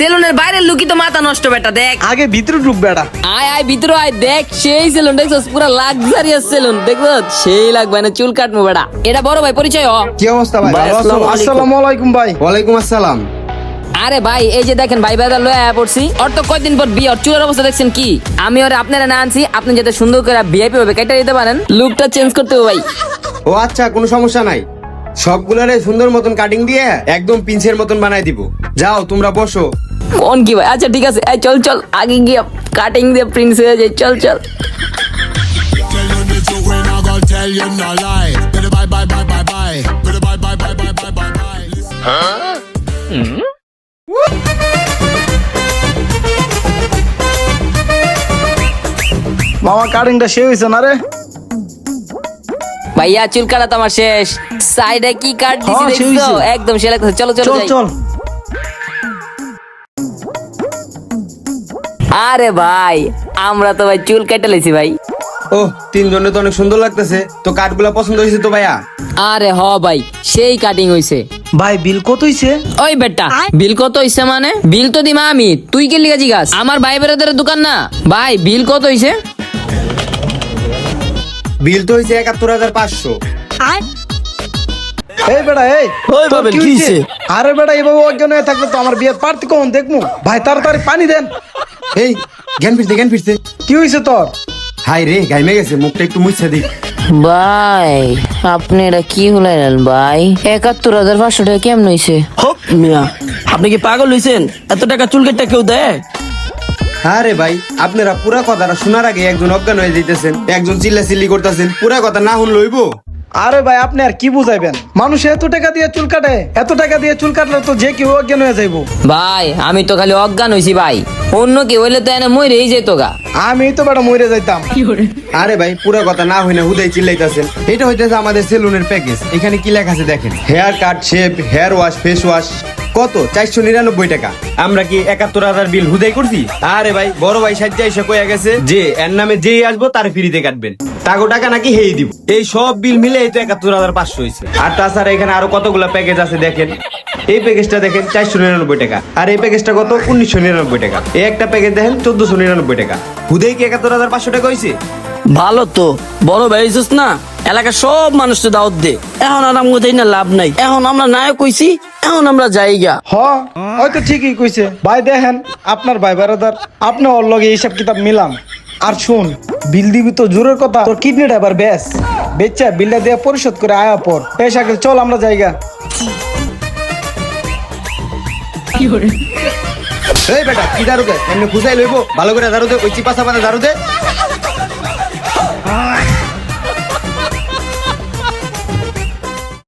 সেলুনের বাইরের লুকি তো মাথা নষ্ট বেটা দেখ। আগে ভিতরে ঢুক বেড়া আয় আয় ভিতরে আয় দেখ সেই সেলুন দেখছস পুরো লাক্সারিয়াস সেলুন দেখছ সেই লাগবে না চুল কাটবো বেটা। এটা বড় ভাই পরিচয় হ। কি অবস্থা ভাই? আসসালামু আলাইকুম। আসসালামু আলাইকুম। ভাই। ওয়ালাইকুম আসসালাম। আরে ভাই এই যে দেখেন ভাই বাজার লয়ে আয়া পড়ছি। ওর তো কয়দিন পর বিয়ে ওর চুলের অবস্থা দেখছেন কি? আমি ওরে আপনারা না আনছি আপনি যাতে সুন্দর করে ভিআইপি ভাবে কেটে দিতে পারেন। লুকটা চেঞ্জ করতে হবে ভাই। ও আচ্ছা কোনো সমস্যা নাই। সবগুলারে সুন্দর মতন কাটিং দিয়ে একদম পিঞ্চের মতন বানাই দিব। যাও তোমরা বসো। কোন কি ভাই আচ্ছা ঠিক আছে। এই চল চল। আগে গিয়ে কাটিং দিয়ে প্রিন্স হয়ে যায়। চল চল. মামা কাটিংটা সে হয়েছে না রে? ভাইয়া চুল কাটা তো আমার শেষ। সাইডে কি কাট দিছি হ্যাঁ, দেখছ? একদম সে চলো চলো চল চল। আরে ভাই আমরা তো ভাই চুল কেটে লেছি ভাই। ও তিনজনে তো অনেক সুন্দর লাগতেছে। তো কাঠগুলা পছন্দ হয়েছে তো ভাইয়া? আরে হ ভাই সেই কাটিং হইছে। ভাই বিল কত হইছে? ওই বেটা বিল কত হইছে মানে? বিল তো দিমা আমি তুই কে লিগা জিগাস আমার ভাই বেড়াদের দোকান না। ভাই বিল কত হইছে? বিল তো হয়েছে একাত্তর হাজার পাঁচশো। এই বেটা এই ওই বাবেল, কি হইছে? হইছে? আরে বেটা এইভাবে অজ্ঞান হয়ে থাকলে তো আমার বিয়ের পার্টি কখন দেখমু ভাই তাড়াতাড়ি পানি দেন। এই জ্ঞান ফিরছে জ্ঞান ফিরছে। কি হইছে তোর? হাই রে গাইমে গেছে মুখটা একটু মুছে দিই ভাই আপনি এটা কি হলেন ভাই? একাত্তর হাজার পাঁচশো টাকা কেমন হইছে? হোক মিয়া আপনি কি পাগল হইছেন? এত টাকা চুল কেটে কেউ দেয়? হ্যাঁ রে ভাই আপনারা পুরা কথাটা শোনার আগে একজন অজ্ঞান হয়ে যেতেছেন একজন চিল্লা চিল্লি করতেছেন পুরা কথা না শুনলে হইব? আরে ভাই আপনি আর কি বুঝাইবেন? মানুষ এত টাকা দিয়ে চুল কাটে এত টাকা দিয়ে চুল কাটলে তো যে কি অজ্ঞান হয়ে যাইবো। ভাই আমি তো খালি অজ্ঞান হইছি ভাই। অন্য কি হইলে তো এনে মরেই যেত গা। আমি তো বেটা মরে যাইতাম। আরে ভাই পুরো কথা না হই না হুদাই চিল্লাইতাছেন। এটা হইতেছে আমাদের সেলুনের প্যাকেজ। এখানে কি লেখা আছে দেখেন? Haircut shape hair wash face wash কত? চারশো নিরানব্বই টাকা। আমরা কি একাত্তর হাজার বিল হুদাই করছি? আরে ভাই, বড় ভাই সাজ্জা এসে কয়ে গেছে যে, এর নামে যেই আসব তার ফ্রিতে কাটবেন। তাগো টাকা নাকি হেই দিব। এই সব বিল মিলে এই তো একাত্তর হাজার পাঁচশো হয়েছে আর তাছাড়া এখানে আরও কতগুলো প্যাকেজ আছে দেখেন। এই প্যাকেজটা দেখেন, চারশো নিরানব্বই টাকা। আর এই প্যাকেজটা কত? উনিশশো নিরানব্বই টাকা। এই একটা প্যাকেজ দেখেন, চোদ্দশো নিরানব্বই টাকা। হুদেই কি একাত্তর হাজার পাঁচশো টাকা হয়েছে ভালো তো। বড় ভাই না? এলাকার সব মানুষকে দাওয়াত দে। এখন আর আমাকে দেই না লাভ নাই। এখন আমরা নায়ক কইছি এখন আমরা যাইগা হ হয়তো ঠিকই কইছে। ভাই দেখেন আপনার ভাই বেড়াদার আপনি ওর লগে এইসব কিতাব মিলাম আর শুন বিল দিবি তো জোরের কথা তোর কিডনিটা এবার বেশ। বেচা বিলটা দিয়ে পরিশোধ করে আয়া পর। আগে চল আমরা জায়গা। এই বেটা কি দারু দে এমনি খুঁজাই লইবো ভালো করে দারু দে ওই চিপা চাপা দারু দে